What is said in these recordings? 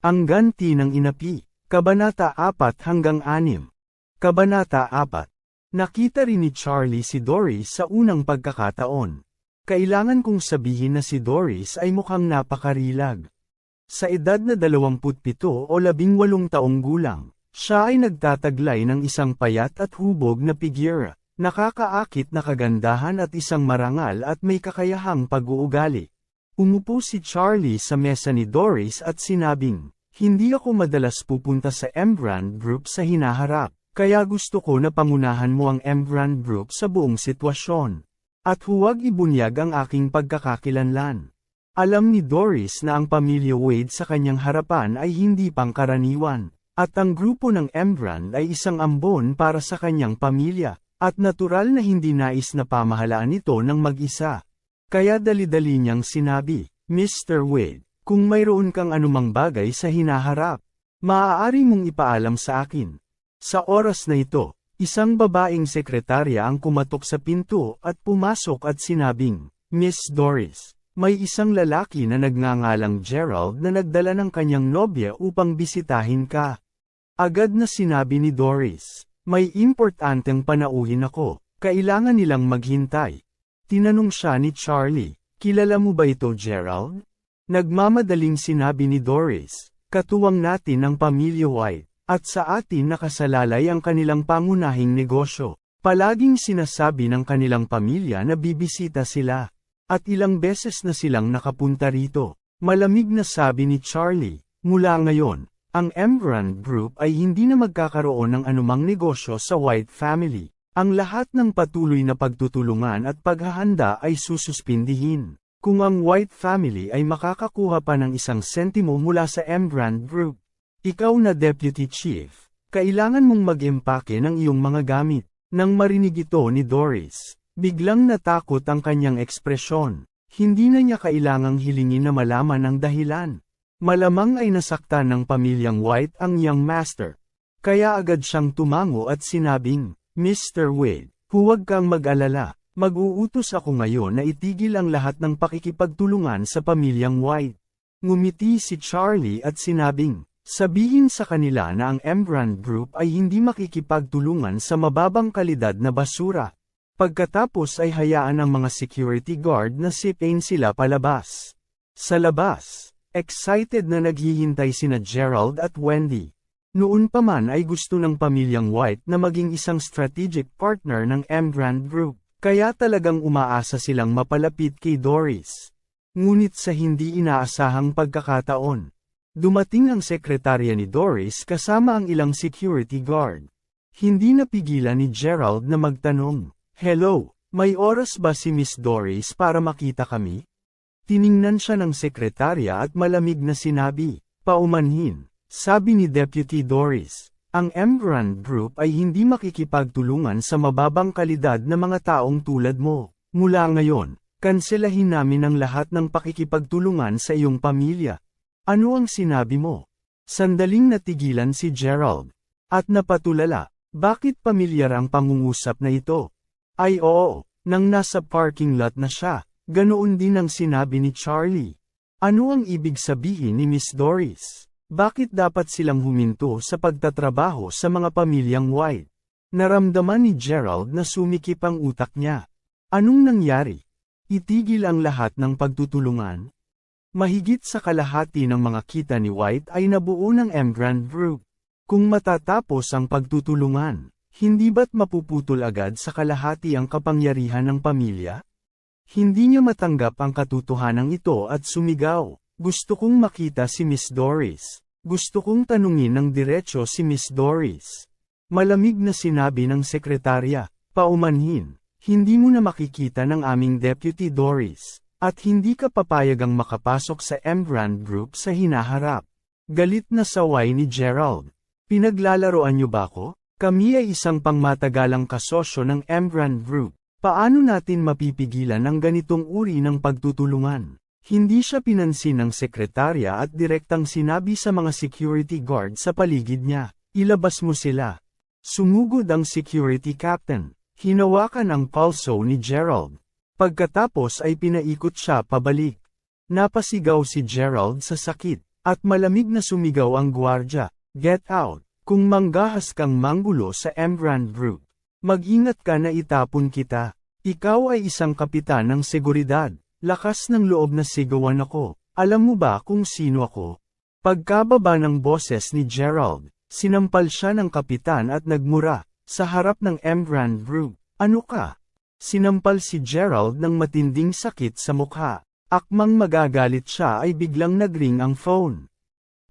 Ang ganti ng inapi. Kabanata 4 hanggang 6. Kabanata 4. Nakita rin ni Charlie si Doris sa unang pagkakataon. Kailangan kong sabihin na si Doris ay mukhang napakarilag. Sa edad na 27 o 18 taong gulang, siya ay nagtataglay ng isang payat at hubog na pigira, nakakaakit na kagandahan at isang marangal at may kakayahang pag-uugali. Umupo si Charlie sa mesa ni Doris at sinabing, Hindi ako madalas pupunta sa Embrand Group sa hinaharap, kaya gusto ko na pangunahan mo ang Embrand Group sa buong sitwasyon. At huwag ibunyag ang aking pagkakakilanlan. Alam ni Doris na ang pamilya Wade sa kanyang harapan ay hindi pangkaraniwan, at ang grupo ng Embrand ay isang ambon para sa kanyang pamilya, at natural na hindi nais na pamahalaan ito ng mag-isa. Kaya dali-dali niyang sinabi, Mr. Wade, kung mayroon kang anumang bagay sa hinaharap, maaari mong ipaalam sa akin. Sa oras na ito, isang babaeng sekretarya ang kumatok sa pinto at pumasok at sinabing, Miss Doris, may isang lalaki na nagngangalang Gerald na nagdala ng kanyang nobya upang bisitahin ka. Agad na sinabi ni Doris, may importanteng panauhin ako, kailangan nilang maghintay. Tinanong siya ni Charlie, kilala mo ba ito Gerald? Nagmamadaling sinabi ni Doris, katuwang natin ang pamilya White, at sa atin nakasalalay ang kanilang pangunahing negosyo. Palaging sinasabi ng kanilang pamilya na bibisita sila, at ilang beses na silang nakapunta rito. Malamig na sabi ni Charlie, mula ngayon, ang Embrand Group ay hindi na magkakaroon ng anumang negosyo sa White family. Ang lahat ng patuloy na pagtutulungan at paghahanda ay sususpindihin. Kung ang White family ay makakakuha pa ng isang sentimo mula sa Embrand Group, ikaw na Deputy Chief, kailangan mong mag-empake ng iyong mga gamit. Nang marinig ito ni Doris, biglang natakot ang kanyang ekspresyon. Hindi na niya kailangang hilingin na malaman ang dahilan. Malamang ay nasaktan ng pamilyang White ang young master. Kaya agad siyang tumango at sinabing, Mr. Wade, huwag kang mag-alala, mag-uutos ako ngayon na itigil ang lahat ng pakikipagtulungan sa pamilyang White. Ngumiti si Charlie at sinabing, sabihin sa kanila na ang Embrand Group ay hindi makikipagtulungan sa mababang kalidad na basura. Pagkatapos ay hayaan ang mga security guard na sipain sila palabas. Sa labas, excited na naghihintay sina Gerald at Wendy. Noon pa man ay gusto ng pamilyang White na maging isang strategic partner ng Embrand Group, kaya talagang umaasa silang mapalapit kay Doris. Ngunit sa hindi inaasahang pagkakataon, dumating ang sekretarya ni Doris kasama ang ilang security guard. Hindi napigilan ni Gerald na magtanong, Hello, may oras ba si Miss Doris para makita kami? Tiningnan siya ng sekretarya at malamig na sinabi, paumanhin. Sabi ni Deputy Doris, ang Emgrand Group ay hindi makikipagtulungan sa mababang kalidad na mga taong tulad mo. Mula ngayon, kanselahin namin ang lahat ng pakikipagtulungan sa iyong pamilya. Ano ang sinabi mo? Sandaling natigilan si Gerald. At napatulala, bakit pamilyar ang pangungusap na ito? Ay oo, nang nasa parking lot na siya, ganoon din ang sinabi ni Charlie. Ano ang ibig sabihin ni Miss Doris? Bakit dapat silang huminto sa pagtatrabaho sa mga pamilyang white? Naramdaman ni Gerald na sumikip ang utak niya. Anong nangyari? Itigil ang lahat ng pagtutulungan? Mahigit sa kalahati ng mga kita ni White ay nabuo ng Emgrand Group. Kung matatapos ang pagtutulungan, hindi ba't mapuputol agad sa kalahati ang kapangyarihan ng pamilya? Hindi niya matanggap ang katotohanan ito at sumigaw. Gusto kong makita si Miss Doris. Gusto kong tanungin ng diretsyo si Miss Doris. Malamig na sinabi ng sekretarya, paumanhin, hindi mo na makikita ng aming Deputy Doris, at hindi ka papayagang makapasok sa Embrand Group sa hinaharap. Galit na saway ni Gerald. Pinaglalaroan niyo ba ako? Kami ay isang pangmatagalang kasosyo ng Embrand Group. Paano natin mapipigilan ang ganitong uri ng pagtutulungan? Hindi siya pinansin ng sekretarya at direktang sinabi sa mga security guard sa paligid niya, ilabas mo sila. Sumugod ang security captain. Hinawakan ang palso ni Gerald. Pagkatapos ay pinaikot siya pabalik. Napasigaw si Gerald sa sakit, at malamig na sumigaw ang gwardya, Get out! Kung manggahas kang manggulo sa Embrand Group, mag-ingat ka na itapon kita. Ikaw ay isang kapitan ng seguridad. Lakas ng loob na sigawan ako. Alam mo ba kung sino ako? Pagkababa ng boses ni Gerald, sinampal siya ng kapitan at nagmura, sa harap ng Embrand Group. Ano ka? Sinampal si Gerald ng matinding sakit sa mukha. Akmang magagalit siya ay biglang nagring ang phone.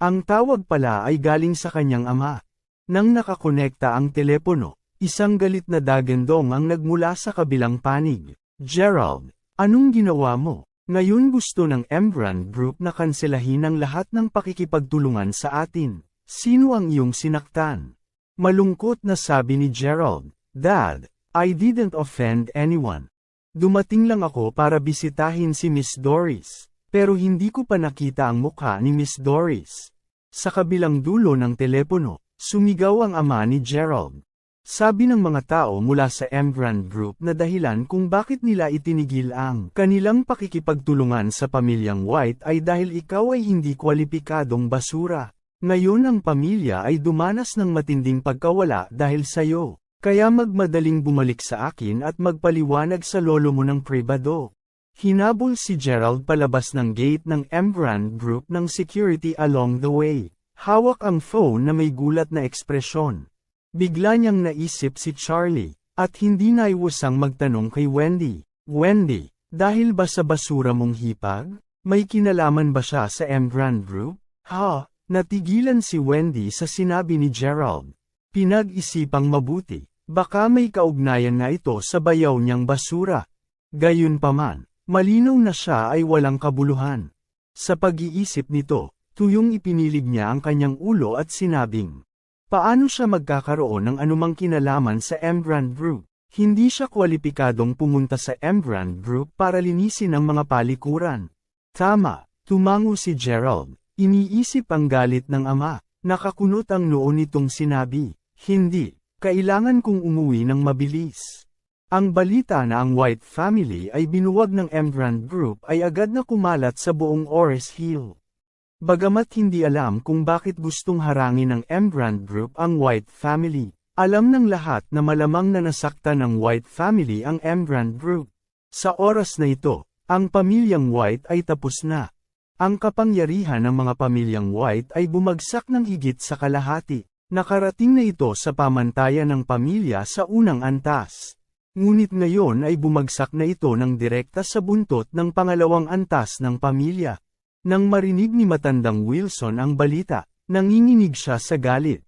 Ang tawag pala ay galing sa kanyang ama. Nang nakakonekta ang telepono, isang galit na dagendong ang nagmula sa kabilang panig. Gerald, anong ginawa mo? Ngayon gusto ng Embrand Group na kanselahin ang lahat ng pakikipagtulungan sa atin. Sino ang iyong sinaktan? Malungkot na sabi ni Gerald, Dad, I didn't offend anyone. Dumating lang ako para bisitahin si Miss Doris, pero hindi ko pa nakita ang mukha ni Miss Doris. Sa kabilang dulo ng telepono, sumigaw ang ama ni Gerald. Sabi ng mga tao mula sa Embrand Group na dahilan kung bakit nila itinigil ang kanilang pakikipagtulungan sa pamilyang White ay dahil ikaw ay hindi kwalipikadong basura. Ngayon ang pamilya ay dumanas ng matinding pagkawala dahil sayo. Kaya magmadaling bumalik sa akin at magpaliwanag sa lolo mo ng pribado. Hinabol si Gerald palabas ng gate ng Embrand Group ng security along the way. Hawak ang phone na may gulat na ekspresyon. Bigla niyang naisip si Charlie, at hindi naiwasang magtanong kay Wendy. Wendy, dahil ba sa basura mong hipag? May kinalaman ba siya sa Embrand Group? Ha? Natigilan si Wendy sa sinabi ni Gerald. Pinag-isipang mabuti, baka may kaugnayan na ito sa bayaw niyang basura. Gayunpaman, Malinaw na siya ay walang kabuluhan. Sa pag-iisip nito, tuyong ipinilig niya ang kanyang ulo at sinabing, Paano siya magkakaroon ng anumang kinalaman sa Embrand Group? Hindi siya kwalipikadong pumunta sa Embrand Group para linisin ang mga palikuran. Tama, tumango si Gerald. Iniisip ang galit ng ama. Nakakunot ang noon nitong sinabi, Hindi, kailangan kong umuwi ng mabilis. Ang balita na ang White family ay binuwag ng Embrand Group ay agad na kumalat sa buong Ores Hill. Bagamat hindi alam kung bakit gustong harangin ng Embrand Group ang White family, alam ng lahat na malamang na nasaktan ng White family ang Embrand Group. Sa oras na ito, ang pamilyang White ay tapos na. Ang kapangyarihan ng mga pamilyang White ay bumagsak ng higit sa kalahati. Nakarating na ito sa pamantayan ng pamilya sa unang antas. Ngunit ngayon ay bumagsak na ito ng direkta sa buntot ng pangalawang antas ng pamilya. Nang marinig ni matandang Wilson ang balita, nanginginig siya sa galit.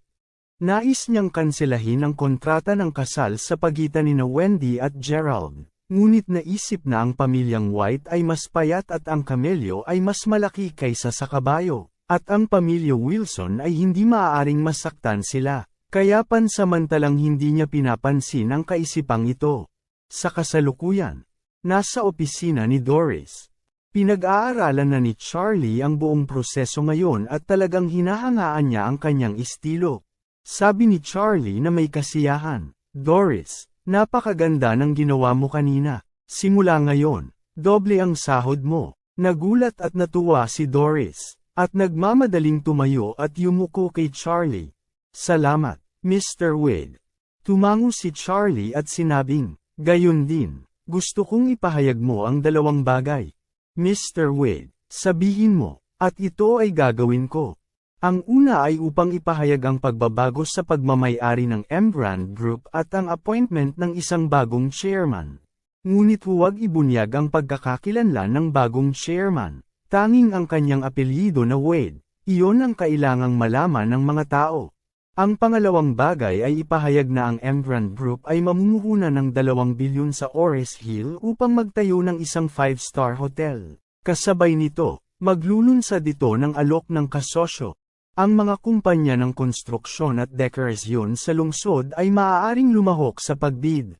Nais niyang kanselahin ang kontrata ng kasal sa pagitan ni Wendy at Gerald. Ngunit naisip na ang pamilyang White ay mas payat at ang kamelyo ay mas malaki kaysa sa kabayo, at ang pamilya Wilson ay hindi maaaring masaktan sila. Kaya pansamantalang hindi niya pinapansin ang kaisipang ito. Sa kasalukuyan, nasa opisina ni Doris. Pinag-aaralan na ni Charlie ang buong proseso ngayon at talagang hinahangaan niya ang kanyang estilo. Sabi ni Charlie na may kasiyahan, Doris, napakaganda ng ginawa mo kanina. Simula ngayon, doble ang sahod mo. Nagulat at natuwa si Doris, at nagmamadaling tumayo at yumuko kay Charlie. Salamat. Mr. Wade. Tumango si Charlie at sinabing, gayon din, gusto kong ipahayag mo ang dalawang bagay. Mr. Wade, sabihin mo, at ito ay gagawin ko. Ang una ay upang ipahayag ang pagbabago sa pagmamayari ng Embrand Group at ang appointment ng isang bagong chairman. Ngunit huwag ibunyag ang pagkakakilanlan ng bagong chairman. Tanging ang kanyang apelyido na Wade, iyon ang kailangang malaman ng mga tao. Ang pangalawang bagay ay ipahayag na ang Embrand Group ay mamumuhunan ng 2 bilyon sa Ores Hill upang magtayo ng isang 5-star hotel. Kasabay nito, maglulunsad dito ng alok ng kasosyo. Ang mga kumpanya ng konstruksyon at dekorasyon sa lungsod ay maaaring lumahok sa pagbid.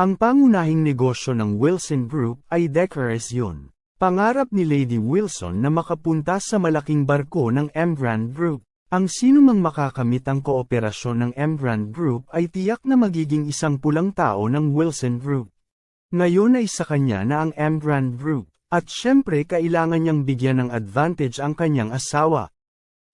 Ang pangunahing negosyo ng Wilson Group ay dekorasyon. Pangarap ni Lady Wilson na makapunta sa malaking barko ng Embrand Group. Ang sinumang makakamit ang kooperasyon ng Embrand Group ay tiyak na magiging isang pulang tao ng Wilson Group. Ngayon ay sa kanya na ang Embrand Group, at syempre kailangan niyang bigyan ng advantage ang kanyang asawa.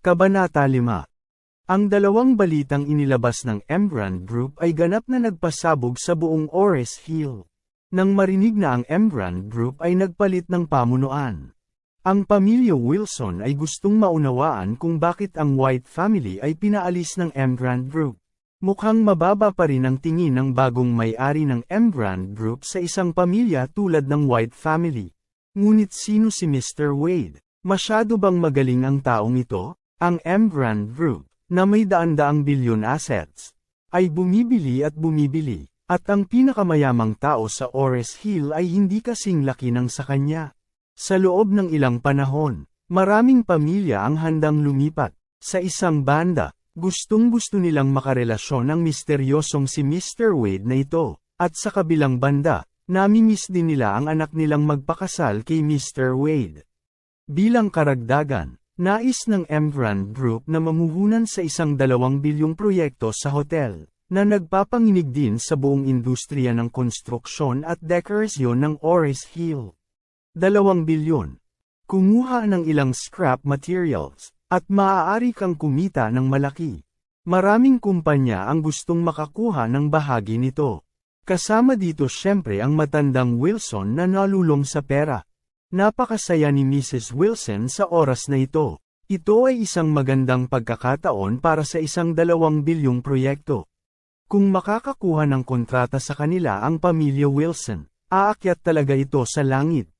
Kabanata 5 Ang dalawang balitang inilabas ng Embrand Group ay ganap na nagpasabog sa buong Ores Hill. Nang marinig na ang Embrand Group ay nagpalit ng pamunuan. Ang pamilya Wilson ay gustong maunawaan kung bakit ang White family ay pinaalis ng Embrand Group. Mukhang mababa pa rin ang tingin ng bagong may-ari ng Embrand Group sa isang pamilya tulad ng White family. Ngunit sino si Mr. Wade? Masyado bang magaling ang taong ito? Ang Embrand Group, na may daan-daang bilyon assets, ay bumibili at bumibili, at ang pinakamayamang tao sa Ores Hill ay hindi kasing laki ng sa kanya. Sa loob ng ilang panahon, maraming pamilya ang handang lumipat. Sa isang banda, gustong-gusto nilang makarelasyon ng misteryosong si Mr. Wade na ito, at sa kabilang banda, namimiss din nila ang anak nilang magpakasal kay Mr. Wade. Bilang karagdagan, Nais ng Embrand Group na mamuhunan sa isang dalawang bilyong proyekto sa hotel, na nagpapanginig din sa buong industriya ng konstruksyon at dekorasyon ng Ores Hill. Dalawang bilyon. Kumuha ng ilang scrap materials, at maaari kang kumita ng malaki. Maraming kumpanya ang gustong makakuha ng bahagi nito. Kasama dito syempre ang matandang Wilson na nalulong sa pera. Napakasaya ni Mrs. Wilson sa oras na ito. Ito ay isang magandang pagkakataon para sa isang dalawang bilyong proyekto. Kung makakakuha ng kontrata sa kanila ang pamilya Wilson, aakyat talaga ito sa langit.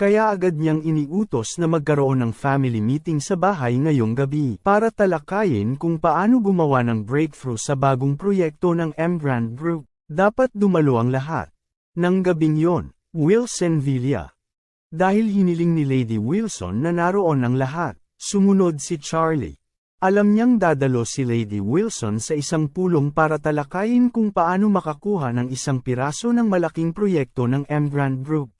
Kaya agad niyang iniutos na magkaroon ng family meeting sa bahay ngayong gabi para talakayin kung paano gumawa ng breakthrough sa bagong proyekto ng Embrand Group. Dapat dumalo ang lahat. Nang gabing yon, Wilson Villa, dahil hiniling ni Lady Wilson na naroon ang lahat, sumunod si Charlie. Alam niyang dadalo si Lady Wilson sa isang pulong para talakayin kung paano makakuha ng isang piraso ng malaking proyekto ng Embrand Group.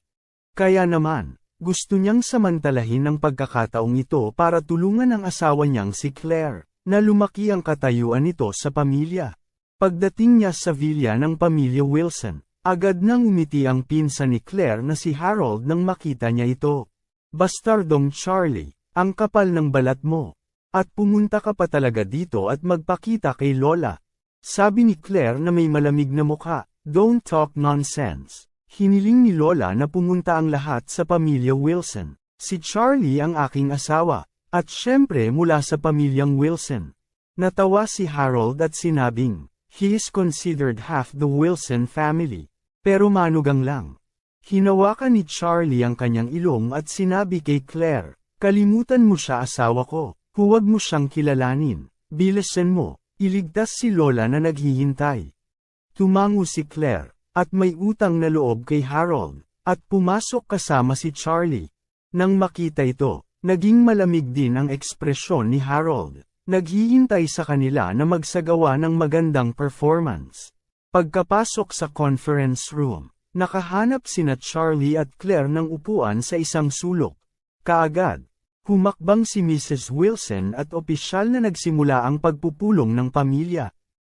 Kaya naman, gusto niyang samantalahin ang pagkakataong ito para tulungan ang asawa niyang si Claire, na lumaki ang katayuan nito sa pamilya. Pagdating niya sa villa ng pamilya Wilson, Agad nang umiti ang pinsan ni Claire na si Harold nang makita niya ito. Bastardong Charlie, ang kapal ng balat mo. At pumunta ka pa talaga dito at magpakita kay Lola. Sabi ni Claire na may malamig na mukha, don't talk nonsense. Hiniling ni Lola na pumunta ang lahat sa pamilya Wilson. Si Charlie ang aking asawa, at syempre mula sa pamilyang Wilson. Natawa si Harold at sinabing, he is considered half the Wilson family. Pero manugang lang. Hinawakan ni Charlie ang kanyang ilong at sinabi kay Claire, Kalimutan mo siya asawa ko, huwag mo siyang kilalanin, bilisan mo, iligtas si Lola na naghihintay. Tumango si Claire, at may utang na loob kay Harold, at pumasok kasama si Charlie. Nang makita ito, naging malamig din ang ekspresyon ni Harold, naghihintay sa kanila na magsagawa ng magandang performance. Pagkapasok sa conference room, nakahanap sina Charlie at Claire ng upuan sa isang sulok. Kaagad, humakbang si Mrs. Wilson at opisyal na nagsimula ang pagpupulong ng pamilya.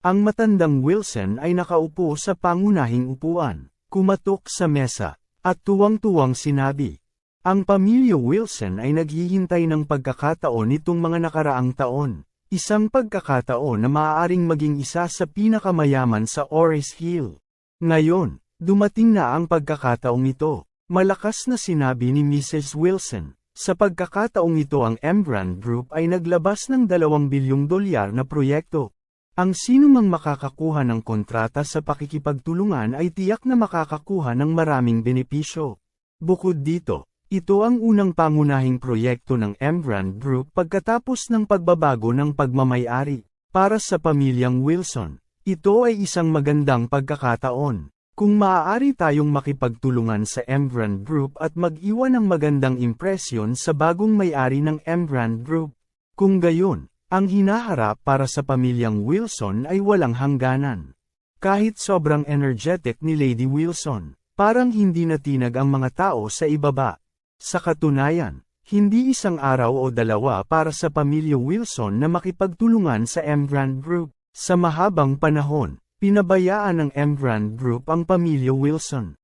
Ang matandang Wilson ay nakaupo sa pangunahing upuan, kumatok sa mesa, at tuwang-tuwang sinabi. Ang pamilya Wilson ay naghihintay ng pagkakataon nitong mga nakaraang taon. Isang pagkakataon na maaaring maging isa sa pinakamayaman sa Ores Hill. Ngayon, dumating na ang pagkakataong ito. Malakas na sinabi ni Mrs. Wilson. Sa pagkakataong ito ang Embrand Group ay naglabas ng 2 bilyong dolyar na proyekto. Ang sinumang makakakuha ng kontrata sa pakikipagtulungan ay tiyak na makakakuha ng maraming benepisyo. Bukod dito, ito ang unang pangunahing proyekto ng Embrand Group pagkatapos ng pagbabago ng pagmamayari. Para sa pamilyang Wilson, ito ay isang magandang pagkakataon. Kung maaari tayong makipagtulungan sa Embrand Group at mag-iwan ng magandang impresyon sa bagong may-ari ng Embrand Group. Kung gayon, Ang hinaharap para sa pamilyang Wilson ay walang hangganan. Kahit sobrang energetic ni Lady Wilson, parang hindi natinag ang mga tao sa ibaba. Sa katunayan, hindi isang araw o dalawa para sa pamilya Wilson na makipagtulungan sa Emgrand Group. Sa mahabang panahon, pinabayaan ng Emgrand Group ang pamilya Wilson.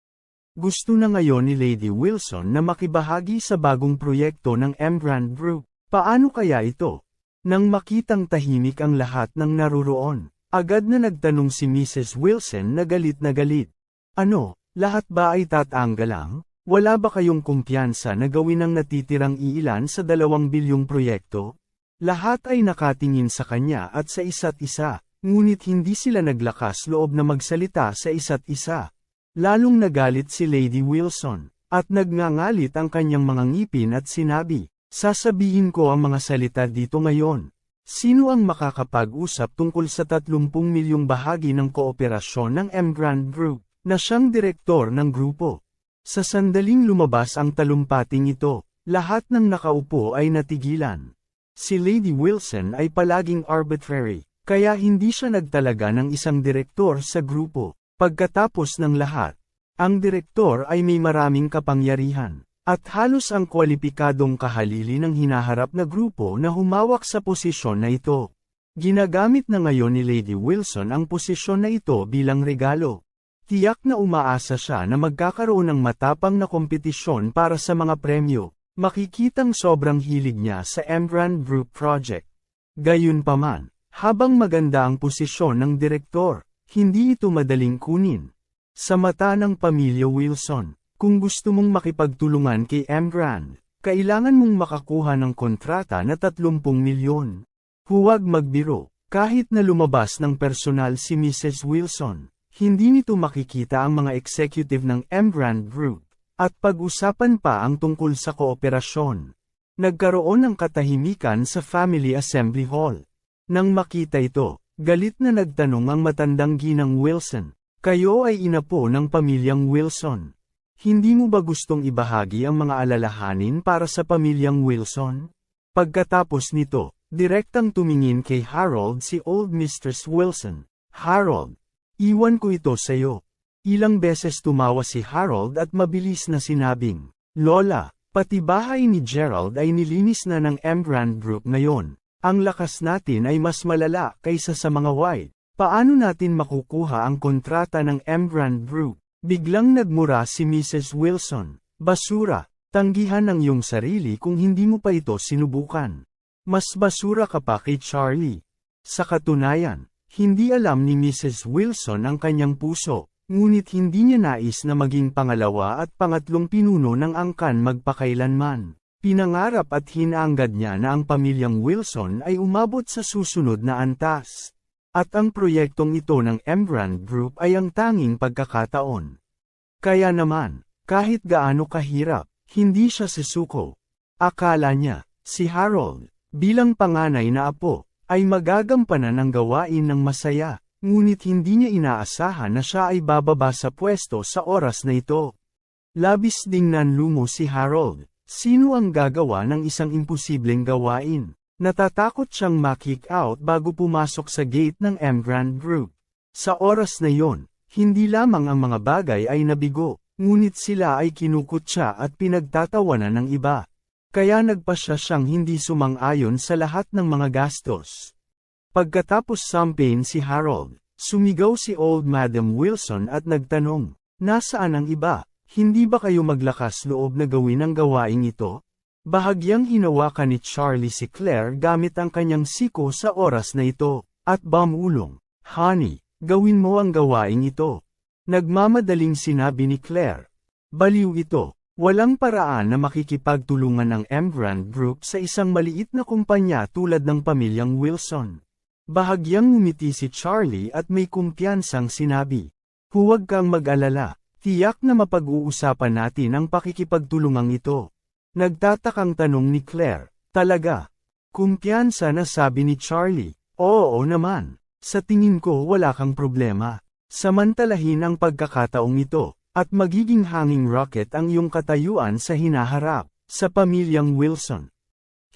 Gusto na ngayon ni Lady Wilson na makibahagi sa bagong proyekto ng Emgrand Group. Paano kaya ito? Nang makitang tahimik ang lahat ng naruroon, agad na nagtanong si Mrs. Wilson na galit na galit. Ano, lahat ba ay tatanggal lang? Wala ba kayong kumpiyansa na gawin ang natitirang iilan sa dalawang bilyong proyekto? Lahat ay nakatingin sa kanya at sa isa't isa, ngunit hindi sila naglakas loob na magsalita sa isa't isa. Lalong nagalit si Lady Wilson, at nagngangalit ang kanyang mga ngipin at sinabi, Sasabihin ko ang mga salita dito ngayon. Sino ang makakapag-usap tungkol sa 30 milyong bahagi ng kooperasyon ng M-Grand Group, na siyang direktor ng grupo? Sa sandaling lumabas ang talumpating ito, lahat ng nakaupo ay natigilan. Si Lady Wilson ay palaging arbitrary, kaya hindi siya nagtalaga ng isang direktor sa grupo. Pagkatapos ng lahat, ang direktor ay may maraming kapangyarihan, at halos ang kwalipikadong kahalili ng hinaharap na grupo na humawak sa posisyon na ito. Ginagamit na ngayon ni Lady Wilson ang posisyon na ito bilang regalo. Tiyak na umaasa siya na magkakaroon ng matapang na kompetisyon para sa mga premyo. Makikitang sobrang hilig niya sa Embrand Group Project. Gayunpaman, habang maganda ang posisyon ng direktor, hindi ito madaling kunin. Sa mata ng pamilya Wilson, kung gusto mong makipagtulungan kay Emgrand, kailangan mong makakuha ng kontrata na 30 milyon. Huwag magbiro, kahit na lumabas ng personal si Mrs. Wilson, hindi nito makikita ang mga executive ng Emgrand Group, at pag-usapan pa ang tungkol sa kooperasyon. Nagkaroon ng katahimikan sa Family Assembly Hall. Nang makita ito, Galit na nagtanong ang matandang ginang Wilson. Kayo ay inapo ng pamilyang Wilson. Hindi mo ba gustong ibahagi ang mga alalahanin para sa pamilyang Wilson? Pagkatapos nito, direktang tumingin kay Harold si Old Mistress Wilson. Harold, iwan ko ito sa'yo. Ilang beses tumawa si Harold at mabilis na sinabing, Lola, pati bahay ni Gerald ay nilinis na ng Embrand Group ngayon. Ang lakas natin ay mas malala kaysa sa mga white. Paano natin makukuha ang kontrata ng Embrand Group? Biglang nagmura si Mrs. Wilson. Basura, tanggihan ang iyong sarili kung hindi mo pa ito sinubukan. Mas basura ka pa kay Charlie. Sa katunayan, hindi alam ni Mrs. Wilson ang kanyang puso, ngunit hindi niya nais na maging pangalawa at pangatlong pinuno ng angkan magpakailanman. Pinangarap at hinaanggad niya na ang pamilyang Wilson ay umabot sa susunod na antas. At ang proyektong ito ng Embrand Group ay ang tanging pagkakataon. Kaya naman, kahit gaano kahirap, hindi siya sisuko. Akala niya, si Harold, bilang panganay na apo, ay magagampanan ang gawain ng masaya, ngunit hindi niya inaasahan na siya ay bababa sa pwesto sa oras na ito. Labis ding nanlumo si Harold, Sino ang gagawa ng isang imposibleng gawain? Natatakot siyang makick out bago pumasok sa gate ng Emgrand Group. Sa oras na yon, hindi lamang ang mga bagay ay nabigo, ngunit sila ay kinukutsa at pinagtatawanan ng iba. Kaya nagpasya siyang hindi sumang-ayon sa lahat ng mga gastos. Pagkatapos sampain si Harold, sumigaw si Old Madam Wilson at nagtanong, nasaan ang iba? Hindi ba kayo maglakas loob na gawin ang gawaing ito? Bahagyang hinawakan ni Charlie si Claire gamit ang kanyang siko sa oras na ito, at bamulong, Honey, gawin mo ang gawaing ito. Nagmamadaling sinabi ni Claire. Baliw ito, walang paraan na makikipagtulungan ng Emgrand Group sa isang maliit na kumpanya tulad ng pamilyang Wilson. Bahagyang ngumiti si Charlie at may kumpiyansang sinabi. Huwag kang mag-alala, Tiyak na mapag-uusapan natin ang pakikipagtulungang ito. Nagtatakang tanong ni Claire, talaga. Kumpiyansa na sabi ni Charlie, oo naman. Sa tingin ko wala kang problema. Samantalahin ang pagkakataong ito, at magiging hanging rocket ang iyong katayuan sa hinaharap, sa pamilyang Wilson.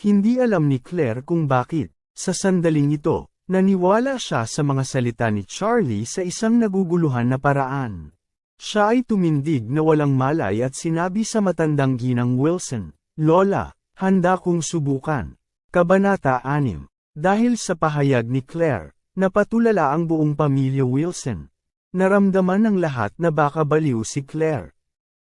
Hindi alam ni Claire kung bakit, Sa sandaling ito, naniwala siya sa mga salita ni Charlie sa isang naguguluhan na paraan. Siya ay tumindig na walang malay at sinabi sa matandang ginang Wilson, Lola, handa kong subukan. Kabanata 6. Dahil sa pahayag ni Claire, napatulala ang buong pamilya Wilson. Naramdaman ng lahat na baka baliw si Claire.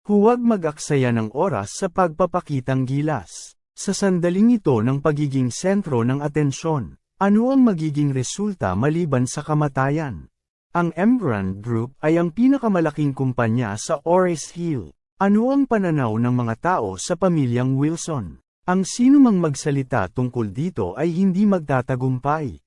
Huwag mag-aksaya ng oras sa pagpapakitang gilas. Sa sandaling ito ng pagiging sentro ng atensyon, ano ang magiging resulta maliban sa kamatayan? Ang Embrand Group ay ang pinakamalaking kumpanya sa Ores Hill. Ano ang pananaw ng mga tao sa pamilyang Wilson? Ang sinumang magsalita tungkol dito ay hindi magtatagumpay.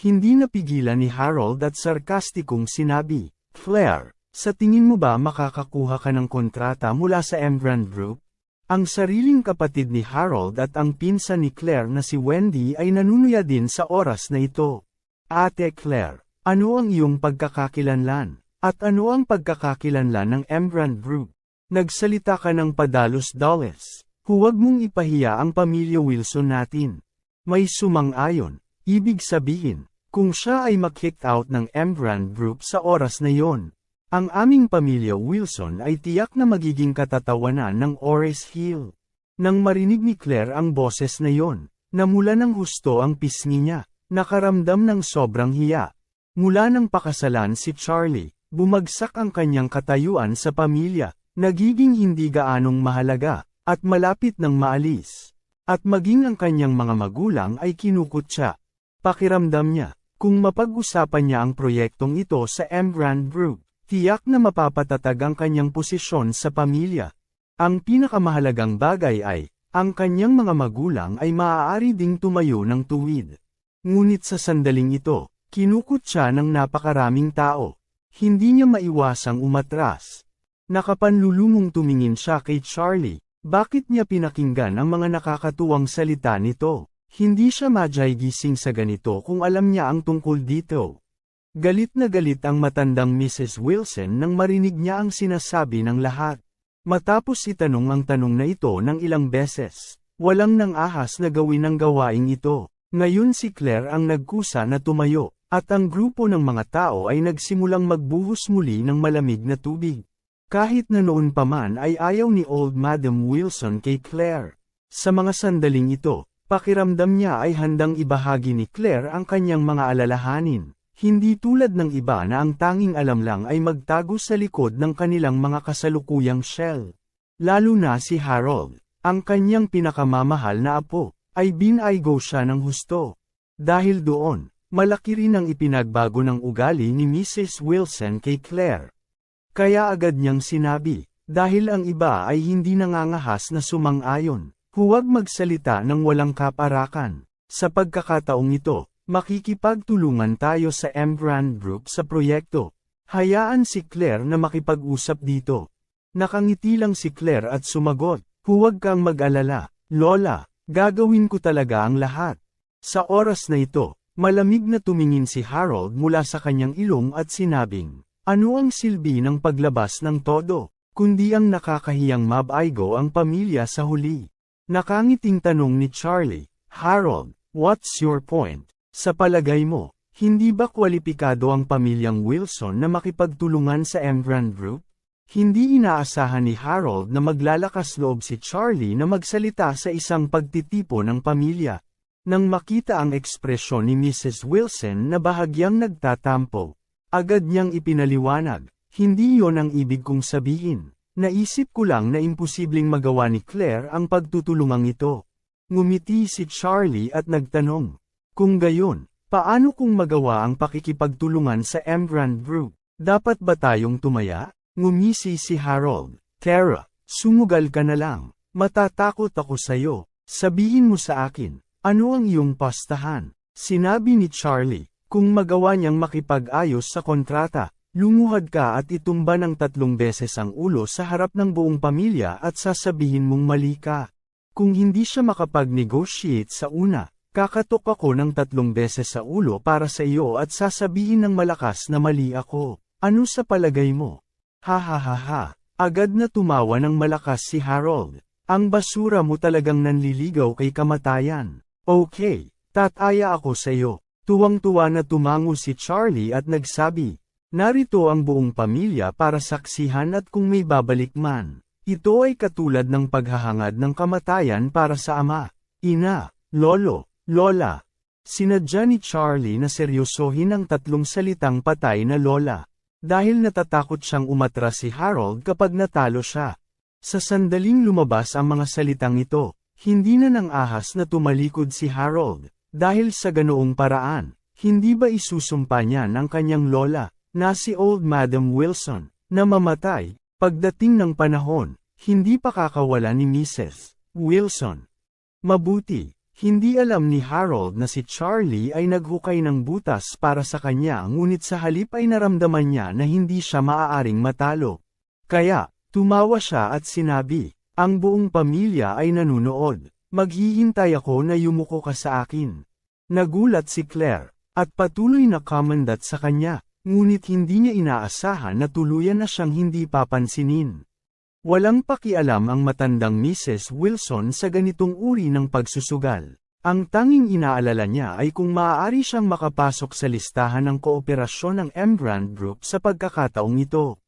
Hindi napigilan ni Harold at sarkastikong sinabi, Claire, sa tingin mo ba makakakuha ka ng kontrata mula sa Embrand Group? Ang sariling kapatid ni Harold at ang pinsan ni Claire na si Wendy ay nanunuya din sa oras na ito. Ate Claire, ano ang iyong pagkakakilanlan? At ano ang pagkakakilanlan ng Embrand Group? Nagsalita ka ng padalos-doles. Huwag mong ipahiya ang pamilya Wilson natin. May sumang-ayon, ibig sabihin, kung siya ay mag-kick out ng Embrand Group sa oras na yon, ang aming pamilya Wilson ay tiyak na magiging katatawanan ng Ores Hill. Nang marinig ni Claire ang boses na yon, namula ng husto ang pisngi niya, nakaramdam ng sobrang hiya. Mula nang pakasalan si Charlie, bumagsak ang kanyang katayuan sa pamilya, nagiging hindi gaanong mahalaga, at malapit ng maalis. At maging ang kanyang mga magulang ay kinukutya. Pakiramdam niya, kung mapag-usapan niya ang proyektong ito sa Embrand Group, tiyak na mapapatatag ang kanyang posisyon sa pamilya. Ang pinakamahalagang bagay ay, ang kanyang mga magulang ay maaari ding tumayo ng tuwid. Ngunit sa sandaling ito, kinukot siya ng napakaraming tao. Hindi niya maiwasang umatras. Nakapanlulumong tumingin siya kay Charlie, bakit niya pinakinggan ang mga nakakatuwang salita nito? Hindi siya madyay gising sa ganito kung alam niya ang tungkol dito. Galit na galit ang matandang Mrs. Wilson nang marinig niya ang sinasabi ng lahat. Matapos itanong ang tanong na ito ng ilang beses, walang nang ahas na gawin ang gawaing ito. Ngayon si Claire ang nagkusa na tumayo, at ang grupo ng mga tao ay nagsimulang magbuhos muli ng malamig na tubig. Kahit na noon pa man ay ayaw ni Old Madam Wilson kay Claire. Sa mga sandaling ito, pakiramdam niya ay handang ibahagi ni Claire ang kanyang mga alalahanin. Hindi tulad ng iba na ang tanging alam lang ay magtago sa likod ng kanilang mga kasalukuyang shell. Lalo na si Harold, ang kanyang pinakamamahal na apo, ay binaygo siya ng husto. Dahil doon, malaki rin ang ipinagbago ng ugali ni Mrs. Wilson kay Claire. Kaya agad niyang sinabi, dahil ang iba ay hindi nangangahas na sumang-ayon, huwag magsalita ng walang kaparakan. Sa pagkakataong ito, makikipagtulungan tayo sa Embrand Group sa proyekto. Hayaan si Claire na makipag-usap dito. Nakangiti lang si Claire at sumagot, huwag kang mag-alala, Lola, gagawin ko talaga ang lahat. Sa oras na ito, malamig na tumingin si Harold mula sa kanyang ilong at sinabing, ano ang silbi ng paglabas ng todo, kundi ang nakakahiyang mabaigo ang pamilya sa huli? Nakangiting tanong ni Charlie, Harold, what's your point? Sa palagay mo, hindi ba kwalipikado ang pamilyang Wilson na makipagtulungan sa Embrand Group? Hindi inaasahan ni Harold na maglalakas loob si Charlie na magsalita sa isang pagtitipo ng pamilya. Nang makita ang ekspresyon ni Mrs. Wilson na bahagyang nagtatampo, Agad niyang ipinaliwanag, hindi yon ang ibig kong sabihin. Naisip ko lang na imposibleng magawa ni Claire ang pagtutulungang ito. Ngumiti si Charlie at nagtanong. Kung gayon, paano kung magawa ang pakikipagtulungan sa Embrand Group? Dapat ba tayong tumaya? Ngumisi si Harold. Tara, sumugal ka na lang. Matatakot ako sayo. Sabihin mo sa akin, ano ang iyong pastahan? Sinabi ni Charlie. Kung magawa niyang makipag-ayos sa kontrata, lumuhad ka at itumba ng tatlong beses ang ulo sa harap ng buong pamilya at sasabihin mong mali ka. Kung hindi siya makapag-negotiate sa una, kakatok ako ng tatlong beses sa ulo para sa iyo at sasabihin ng malakas na mali ako. Ano sa palagay mo? Ha ha ha ha. Agad na tumawa ng malakas si Harold. Ang basura mo talagang nanliligaw kay kamatayan. Okay, Tataya ako sa iyo. Tuwang-tuwa na tumango si Charlie at nagsabi, Narito ang buong pamilya para saksihan at kung may babalik man. Ito ay katulad ng paghahangad ng kamatayan para sa ama, ina, lolo, lola. Sinadya ni Charlie na seryosohin ang tatlong salitang patay na lola. Dahil natatakot siyang umatras si Harold kapag natalo siya. Sa sandaling lumabas ang mga salitang ito, hindi na nang ahas na tumalikod si Harold. Dahil sa ganoong paraan, hindi ba isusumpa niya ng kanyang lola, na si Old Madam Wilson, na mamatay, pagdating ng panahon, hindi pa kakawala ni Mrs. Wilson. Mabuti, hindi alam ni Harold na si Charlie ay naghukay ng butas para sa kanya ngunit sa halip ay naramdaman niya na hindi siya maaaring matalo. Kaya, tumawa siya at sinabi, ang buong pamilya ay nanunood. Maghihintay ako na yumuko ka sa akin. Nagulat si Claire, at patuloy na kamandat sa kanya, ngunit hindi niya inaasahan na tuluyan na siyang hindi papansinin. Walang pakialam ang matandang Mrs. Wilson sa ganitong uri ng pagsusugal. Ang tanging inaalala niya ay kung maaari siyang makapasok sa listahan ng kooperasyon ng Embrand Group sa pagkakataong ito.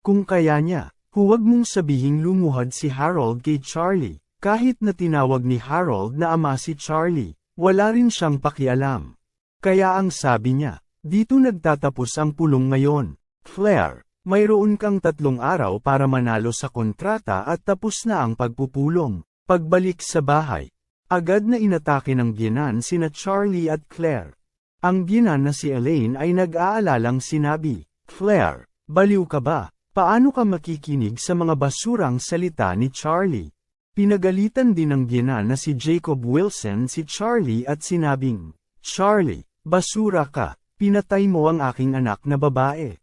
Kung kaya niya, huwag mong sabihing lumuhad si Harold kay Charlie. Kahit na tinawag ni Harold na ama si Charlie, wala rin siyang pakialam. Kaya ang sabi niya, dito nagtatapos ang pulong ngayon. Claire, mayroon kang tatlong araw para manalo sa kontrata at tapos na ang pagpupulong. Pagbalik sa bahay, agad na inatake ng biyanan sina Charlie at Claire. Ang biyanan na si Elaine ay nag-aalalang sinabi, Claire, baliw ka ba? Paano ka makikinig sa mga basurang salita ni Charlie? Pinagalitan din ng biyanan na si Jacob Wilson si Charlie at sinabing, Charlie, basura ka, pinatay mo ang aking anak na babae.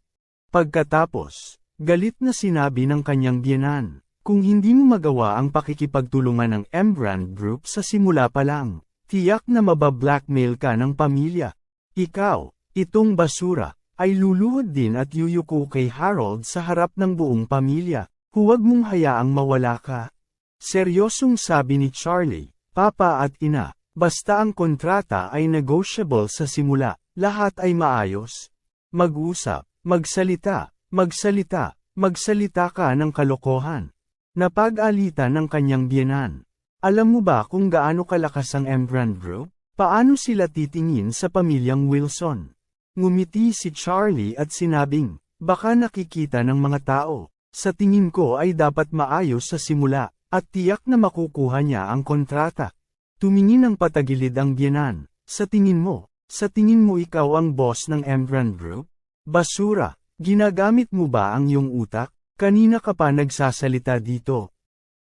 Pagkatapos, galit na sinabi ng kanyang biyanan, kung hindi mo magawa ang pakikipagtulungan ng Embrand Group sa simula pa lang, tiyak na mabablackmail ka ng pamilya. Ikaw, itong basura, ay luluhod din at yuyuko kay Harold sa harap ng buong pamilya. Huwag mong hayaang mawala ka. Seryosong sabi ni Charlie, Papa at Ina, basta ang kontrata ay negotiable sa simula, lahat ay maayos. Mag-usap, magsalita, magsalita, magsalita ka ng kalokohan. Napag-alita ng kanyang biyanan. Alam mo ba kung gaano kalakas ang Embrand Group? Paano sila titingin sa pamilyang Wilson? Ngumiti si Charlie at sinabing, baka nakikita ng mga tao. Sa tingin ko ay dapat maayos sa simula at tiyak na makukuha niya ang kontrata. Tumingin ng patagilid ang biyanan. Sa tingin mo, sa tingin mo ikaw ang boss ng Embrand Group? Basura, ginagamit mo ba ang iyong utak? Kanina ka pa nagsasalita dito.